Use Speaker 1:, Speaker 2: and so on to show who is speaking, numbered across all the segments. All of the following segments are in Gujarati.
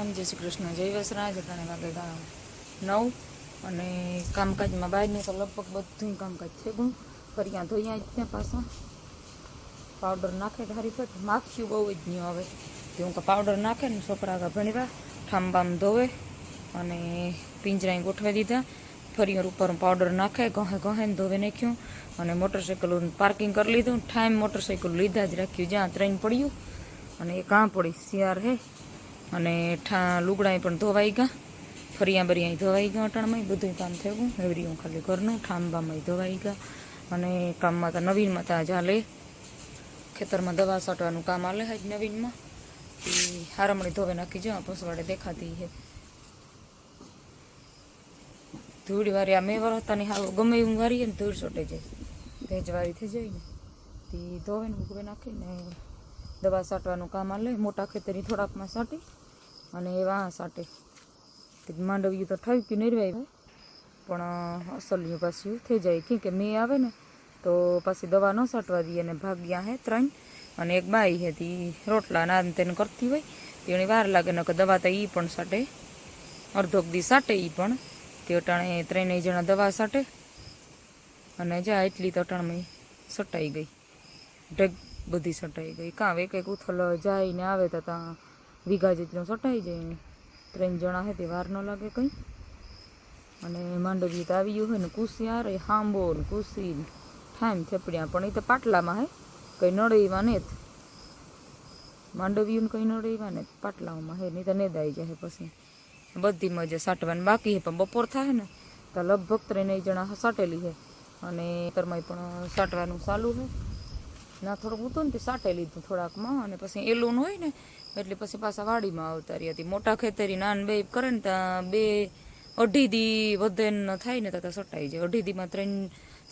Speaker 1: રામ જય શ્રી કૃષ્ણ જય વસરાજ અટાણે વાગેગા નવ. અને કામકાજમાં બહારની તો લગભગ બધું કામકાજ થઈ ગયું. ફરિયા ધોયા જ ત્યાં પાછા. પાવડર નાખે ધારી પર માખીયું બહુ જ નહીં આવે. તે હું પાવડર નાખે ને છોકરા આગળ ભણીવા ઠાંબામ ધોવે અને પિંજરાએ ગોઠવી દીધા. ફરિયર ઉપર પાવડર નાખે, ગહે ગહે ને ધોવે નાખ્યું. અને મોટરસાઇકલ પાર્કિંગ કરી લીધું. ટાઈમ મોટરસાઇકલ લીધા જ રાખ્યું. જ્યાં ત્રણ પડ્યું અને એ કાં પડી. શિયાર હે. અને ઠા લુગડાએ પણ ધોવાઈ ગયા. ફરિયા બરિયા ધોવાઈ ગયા અટાણમાં. બધું કામ થયું એવરી ખાલી ઘરનું ઠાંબામાં ધોવાઈ ગયા. અને કામમાં તો નવીનમાં તો ચાલે ખેતરમાં દવા છાંટવાનું કામ આલે હજ નવીનમાં. એ હારમણી ધોવે નાખી જવા પસવાડે દેખાતી છે. ધૂળ વારી આ મેં વરસતાની હાવ ગમે એવું વારીએ ને ધૂળ ચોટે જાય. ભેજવાળી થઈ જાય ને. તે ધોવે ને ઉગવે નાખીને દવા છાંટવાનું કામ આલે મોટા ખેતરની થોડાકમાં છાંટી અને એ વાહ તે માંડવ્યું તો ઠાવ્યું કે નિર્વાય પણ અસલ્યું પાછું થઈ જાય. કે કે મેં આવે ને, તો પાછી દવા ન સાટવા દઈએ અને ભાગ્યા હે ત્રણ. અને એક બાઈ હે તી રોટલા ના તેને કરતી હોય. તેણે વાર લાગે ને કે દવા તો એ પણ સાટે. અડધોક દી સાટે એ પણ. તે અટાણે ત્રણેય જણા દવા સાટે. અને જા, એટલી તો અટાણમાં સટાઈ ગઈ. ઢગ બધી સટાઈ ગઈ. કાં એક એક ઉથલ જાય ને આવે તો ત્યાં વીઘા જેટલો સટાઈ જાય. ત્રણ જણા હે તે વાર ન લાગે કંઈ. અને માંડવી તો આવી ગયું હોય ને કુશિયાર એ હાંબો ને ને ઠામ થેપડ્યા, પણ એ તો પાટલામાં હે. કંઈ નડેવા ને માંડવીયું કંઈ નડેવા ને પાટલાઓમાં હે, નહીં તો નેદાઈ જાય પછી. બધી મજા સાટવાની બાકી હે, પણ બપોર થાય ને, તો લગભગ ત્રણેય જણા સાટેલી છે અને તરમાય પણ સાટવાનું ચાલુ છે ના, થોડુંક હતું ને તે સાટે લીધું થોડાકમાં અને પછી એલું હોય ને, એટલે પછી પાછા વાડીમાં આવતા રહી હતી. મોટા ખેતરી નાન બે કરે ને ત્યાં બે અઢી દી વધે થાય ને ત્યાં સટાઈ જાય. અઢી દીમાં ત્રણ,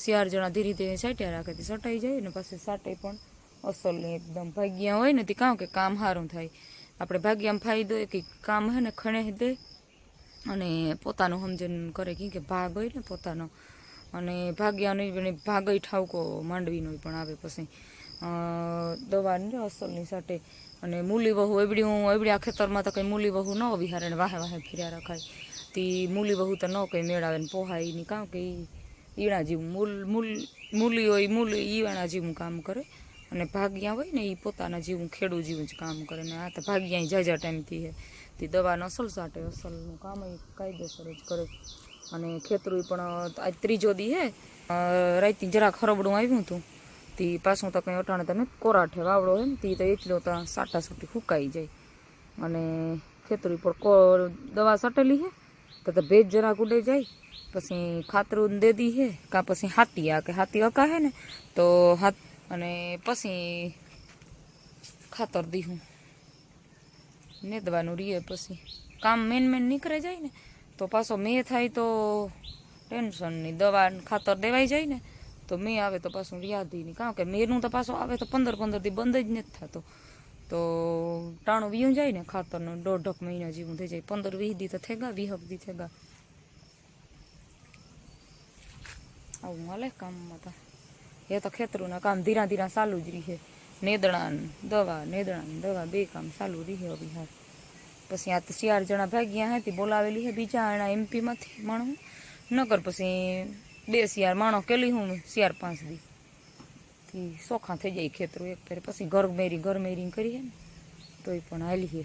Speaker 1: ચાર જણા ધીરે ધીરે સાટ્યા રાખે તે સટાઈ જાય ને પછી સાટે પણ અસલની એકદમ ભાગ્યા હોય ને તે કાં કે કામ સારું થાય. આપણે ભાગ્યામાં ફાયદો એ કે કામ હે ને ખણે દે અને પોતાનું સમજણ કરે કી ભાગ હોય ને પોતાનો. અને ભાગ્યાનો ભાગય ઠાવકો માંડવીનો પણ આવે પછી. દવાની ને અસલની સાથે. અને મૂલી વહુ એવડી હું એબડી આ ખેતરમાં તો કંઈ મૂલી વહુ ન વિહારે હારે વાહે વાહે ફર્યા રખાય. તી મૂલી વહુ તો ન કંઈ મેળાવે ને પોહાય નહીં કાં કે ઈણા જેવું મૂલ મૂલ મૂલી હોય મૂલી ઈવાણા જેવું કામ કરે. અને ભાગ્યા હોય ને એ પોતાના જેવું ખેડૂ જેવું જ કામ કરે. ને આ તો ભાગ્યા જાજા ટાઈમથી હે. તે દવાનો અસલ સાટે અસલનું કામ એ કાયદેસર જ કરે. અને ખેતરું પણ આજ ત્રીજો દી હે. અ, રાતથી જરાક હરબડું આવ્યું હતું. તે પાછું તો કંઈ અટાણે તમે કોરાઠે વાવડો હોય ને તી તો એટલો તો સાટા સૂટી ફૂંકાઈ જાય. અને ખેતરી પર કો દવા સાટેલી હે, તો તો ભેજ જરાક ઉડે જાય, પછી ખાતરું દે દી હે, કાં પછી હાથી આ કે હાથી અકા હે ને, તો હાથ અને પછી ખાતર દીહું. નેદવાનું રીએ પછી. કામ મેન મેન નીકળે જાય ને, તો પાછો મેં થાય તો ટેન્શન નહીં દવા ખાતર દેવાઈ જાય ને તો મેં આવે તો પાછું યાદી નહીં. કારણ કે મેનું તો પાછો આવે તો પંદર પંદર દી બંધ જ નથી થતો. તો ટાણું વીયું જાય ને, ખાતરનું દોઢક મહિના જેવું થઈ જાય. પંદર વીસ દી તો થેગા વીહક દી થેગા. આવું હાલે કામમાં તો. એ તો ખેતરોના કામ ધીરા ધીરા ચાલુ જ રહે. નેદણા ને દવા, નેદણા ને દવા, બે કામ ચાલુ રહે બિહાર પછી આ તો ચાર જણા ભાગ્યા હતી બોલાવેલી છે બીજા એના એમપીમાંથી માણો નગર પછી બે શિયાર માણો કેલી હું શિયાર પાંચ દી. થી સોખા થઈ જાય ખેતરો એક ફેર. પછી ઘર મેરી ઘર મેરી કરીએ ને, તોય પણ હાલી હે.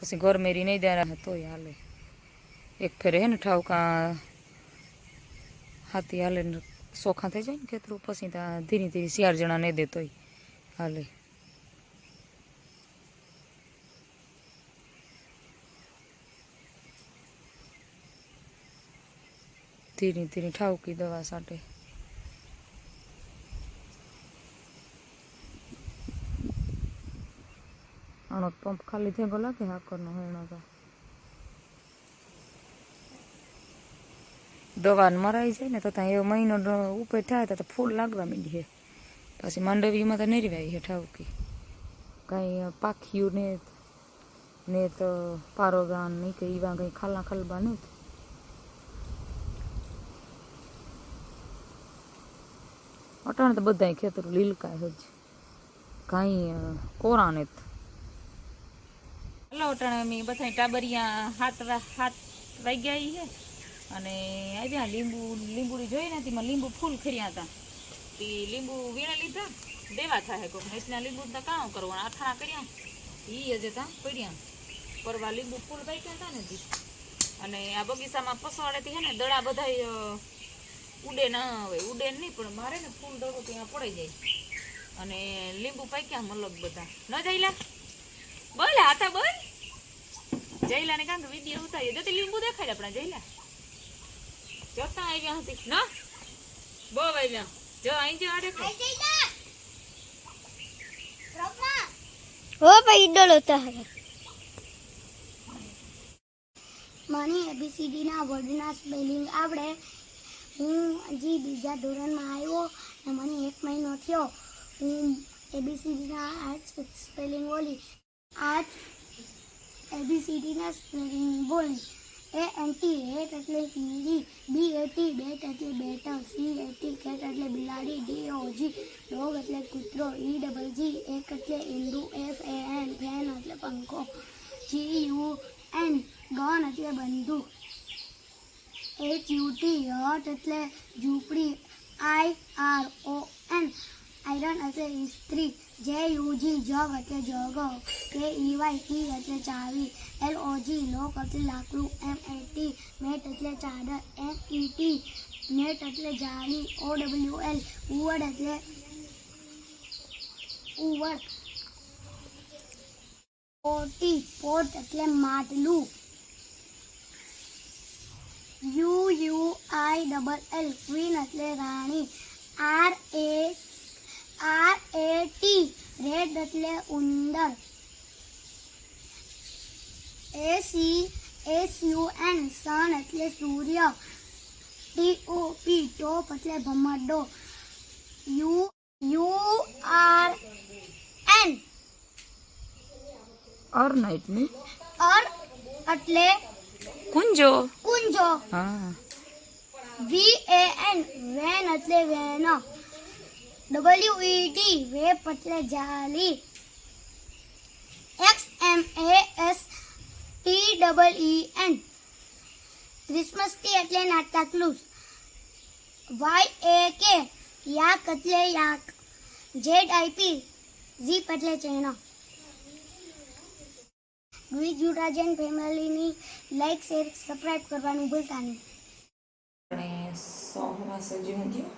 Speaker 1: પછી ઘર મેરી નહીં દેરા તોય હાલે. એક ફેર હે ને ઠાવકા હાથી હાલે સોખા થઈ જાય ને ખેતરું, પછી ત્યાં ધીરે ધીરે શિયાર જણા નહીં દે તોય હાલે. ધીરે ધીરે ઠાવકી દવા સાથે. આનો પંપ ખાલી થેગો લાગે હાકરનો હેણો તો. દવા મરાઈ જાય ને તો ત્યાં એવો મહિનો ઉપર થાય તો ફૂલ લાગવા માંડી છે પછી માંડવીમાં તો નિરવાઈ છે ઠાવકી. કાંઈ પાખ્યું ને ને તો પારોગાન નહીં કે એવા કંઈ ખાલા ખલબા નહીં અટાણે તો બધાય ખેતરો લીલકાય જ કાંઈ કોરા ને હલો અટાણે અમે બધા ટાબરિયા હાથ હાથ વાગ્યા છે અને આવ્યા લીંબુ લીંબુડી જોઈ ને તેમાં લીંબુ ફૂલ ખર્યા હતા. તે લીંબુ વીણે લીધા. દેવા થાય કોક નેસના લીંબુ તો કામ કરવાનું? અથાણા કર્યા. ઈ હજે ત્યાં પડ્યા. પરવા લીંબુ ફૂલ પાક્યા હતા ને અને આ બગીચામાં પસવાડેથી હે ને દડા બધાય અ, ઉડે ના આવે, ઉડે નહીં, પણ મારે ને ફૂલ દડો ત્યાં પડી જાય. અને લીંબુ પાક્યા મલક બધા. ન જઈલા બોલ આતા બોલ. જઈલા ને કાંક વીડિયો ઉતારીએ. જતી લીંબુ દેખાય આપણે જઈલા જોતા આવ્યા હતી ન? બહુ આવ્યા જો અહીં જો આડે
Speaker 2: હો ભાઈ ડોલો તારે મને એબીસીડી ના વર્ડના સ્પેલિંગ આવડે. હું હજી બીજા ધોરણમાં આવ્યો અને મને એક મહિનો થયો. હું એબીસીડીના આજ સ્પેલિંગ બોલી. આજ એબીસીડીના સ્પેલિંગ બોલી. એ એન્ટી હેટ એટલે Hindi B A T bat એટલે બેટર સી એટી કેટ એટલે બિલાડી ડી ઓ જી ડોગ એટલે કૂતરો ઈ ડબલ જી એક એટલે ઈંડુ એફ એ એન ફેન એટલે પંખો જી યુ એન ગન એટલે બંદૂક. એચ યુ ટી હટ એટલે ઝૂંપડી I R O N iron એટલે ઇસ્ત્રી. જે યુ જી જગ એટલે જગ. કે ઈ વાય કી એટલે ચાવી. એલ ઓ જી લોક એટલે લાકડું. એમ એ ટી મેટ એટલે ચાદર. એમ ઈ ટી નેટ એટલે જાળી. ઓ ડબલ્યુ એલ ઉવડ એટલે ઉવડ. પોટી પોટ એટલે માટલું. U U I double L queen એટલે રાણી R A R A T rat એટલે ઉંદર A C S U N sun એટલે સૂર્ય ટી ઓ પી ટોપ એટલે ભમરડો U U R N
Speaker 1: or night ને
Speaker 2: અર એટલે
Speaker 1: કુંજો
Speaker 2: કુંજો
Speaker 1: હા
Speaker 2: વી એ એન વેન એટલે van W E T web એટલે જાલી X M A S T double E N Christmas tree એટલે નાતાકલુસ વાય એ કે યાક એટલે યાક। જેડ આઈ પી ઝીપ એટલે ચેનો। ગ્વીજ યુરાજન ફેમિલીની લાઈક શેર સબસ્ક્રાઇબ કરવાનું ભૂલતા નહીં.
Speaker 1: આપણે સોમવાર સજીવું થયું.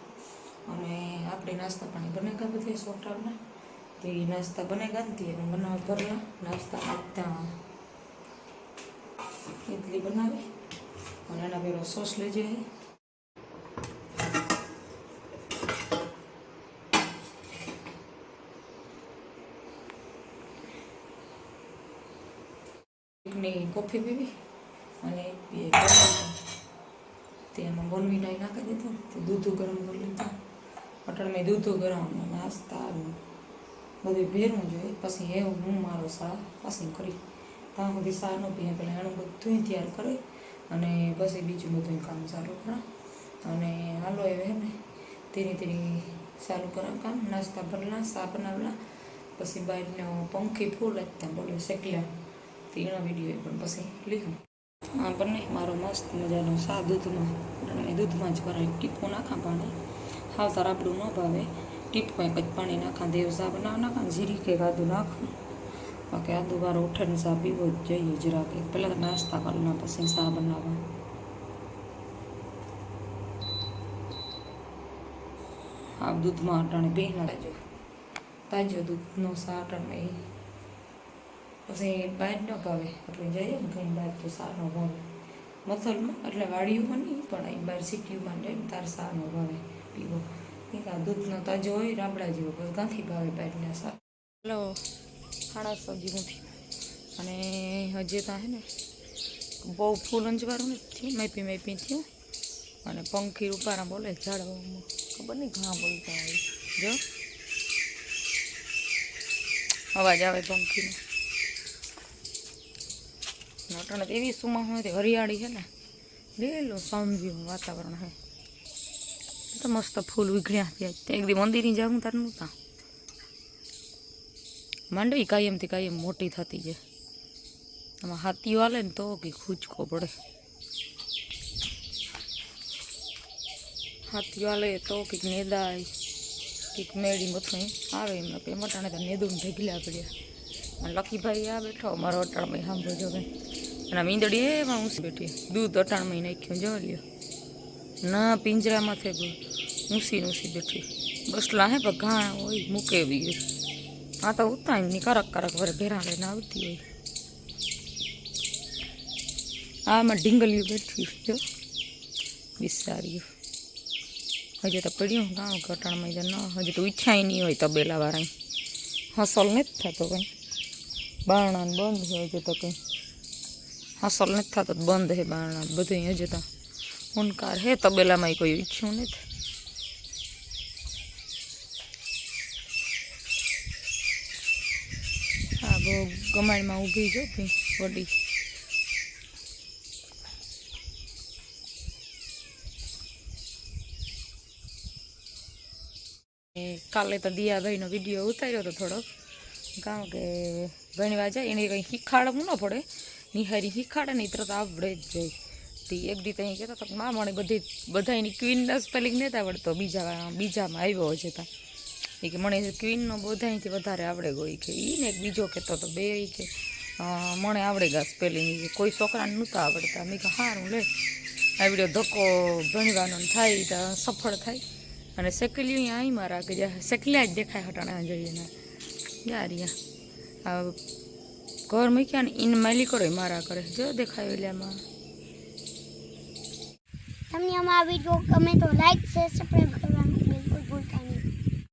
Speaker 1: અને આપણે નાસ્તા પાણી બને બનેગા બધે સોટાડના તે નાસ્તા બનેગા ગાંધી તે બનાવવા ભરલા નાસ્તા આપતા ઇડલી બનાવી. અને એના પેલો સોસ લઈ જઈએ એકની કોફી પીવી અને એક તે એમાં બોનવીટા નાખી દીધું. તે દૂધ ગરમ કરી લીધું. અટલમાં દૂધ ગરમ નાસ્તા બધું ભેરવું જોઈએ પછી એ હું મારો સા પસંદ કરી. ત્યાં સુધી સા ન પીએ. પહેલાં એનું બધું તૈયાર કરી અને પછી બીજું બધું કામ ચાલુ કરા. અને હાલો એ ને તેની તેની ચાલુ કરા કામ. નાસ્તા ભરલા સા બનાવલા. પછી બહારનો પંખી ફૂલ જ ત્યાં બોલે શેકલ્યા એના વીડિયો પણ પછી લીધું હા, બંને મારો મસ્ત મજાનો સા દૂધમાં દૂધમાં જ કરાય. ટીપું નાખા પાણી. હાવ તાર આપણું ન ભાવે. ટીપું એક જ પાણી નાખા, દેવ સા બનાવ નાખા જીરી કે આદું નાખું. બાકી આદુ વાળો ઉઠાને સા પીવો જ જઈએ જરા કે પહેલાં નાસ્તા કરના પછી સા બનાવવા આ દૂધમાં અટાણે પહેલાં તાજો દૂધનો સા અટાણે પછી બહાર ન ભાવે. આપણે જઈએ ને કંઈ બહાર તો સારો ભાવે. મથલમાં એટલે વાડીઓમાં નહીં, પણ અહીં બહાર સિટીઓમાં જઈને તાર સારો ભાવે પીવો. કંઈક આ દૂધનો તાજો હોય, રાબડા જેવો, પછી ક્યાંથી ભાવે બહારના સા. હલો સાડા સજી નથી. અને હજી ત્યાં હે ને બહુ ફૂલ અંજવાળું નથી થયું મેપી મેપી થયું. અને પંખી ઉપારા બોલે ઝાડવામાં. ખબર નહીં ઘણા બોલતા હોય. જો. અવાજ આવે પંખીનો. નટણ તો એવી સુમાં હોય તે હરિયાળી છે ને. લીલું સમજ્યું વાતાવરણ હે. તો મસ્ત ફૂલ ઉઘડ્યા ત્યાં તે એક દી મંદિરની જાઉં તાર નહોતા. માંડવી કાયમથી કાયમ મોટી થતી છે. આમાં હાથી હાલે ને તો કે ખૂચકો પડે. હાથી હાલે તો કંઈક નેદાય, કંઈક મેળી મથું આવે એમને કંઈ મટાણે તો નેદું ભેગલા પડ્યા. અને લકીભાઈ આ બેઠો મારો અટાણમાં સાંભળો જો ભાઈ અને આ મીંદડી એમાં ઊંસી બેઠી. દૂધ અટાણમાં નાખ્યું જો લ્યો. ના, પિંજરામાં થઈ ગયું ઊંસી ઊંસી બેઠી. બસલા હે પણ ઘા હોય મૂકે બી આ તો ઉતાયની કરક કરક વરે ભેરા લઈને આવતી હોય. આમાં ઢીંગલીઓ બેઠી જો. બિસારીઓ હજી તો પડ્યું ગામ કટાણમાં તો ન હજી તો ઈચ્છાય નહીં હોય તબેલા વાળા હસલ નથી થતો કંઈ. બારણા ને બંધ હોય હજી તો કંઈ. હસલ નથી થતો બંધ હે બારણા બધું અહીંયા તો હુનકાર હે તબેલામાં કોઈ ઈચ્છું નથી. હા બહુ ગમાણમાં ઊભી જો ભી વડી. કાલે તો દિયાભાઈનો વીડિયો ઉતાર્યો હતો થોડોક. કારણ કે ઘણી વાર જાય, એને કંઈ શીખાડવું ન પડે. નિહારી શીખાડે ને એ તરત આવડે જ જાય. તે એક દી ત્યાં કહેતા હતા કે મા મને બધી બધા એની ક્વીનનો સ્પેલિંગ નથી આવડતો. બીજા બીજામાં આવ્યો છે તા. એ કે મને ક્વીનનો બધાથી વધારે આવડે ગયો. કે એ ને એક બીજો કહેતો હતો બે. ઈ કે અ, મને આવડે ગયા સ્પેલિંગ કોઈ છોકરાને નહોતા આવડતા. મેં કે સારું લે. આવડ્યો ધક્કો ભણવાનો ને થાય તો સફળ થાય. અને સેકલિયું અહીંયા અહીં મારા કે જ્યાં સેકલ્યા જ દેખાય હટાણા જઈએ ને. યાર યા આ ઘર મૂક્યા ને ઇન માલી કરો મારા કરે જો દેખાય ઓલામાં
Speaker 2: તમને અમારા વીડિયો ગમે તો લાઈક શેર સબસ્ક્રાઈબ કરવાનું બિલકુલ ભૂલતા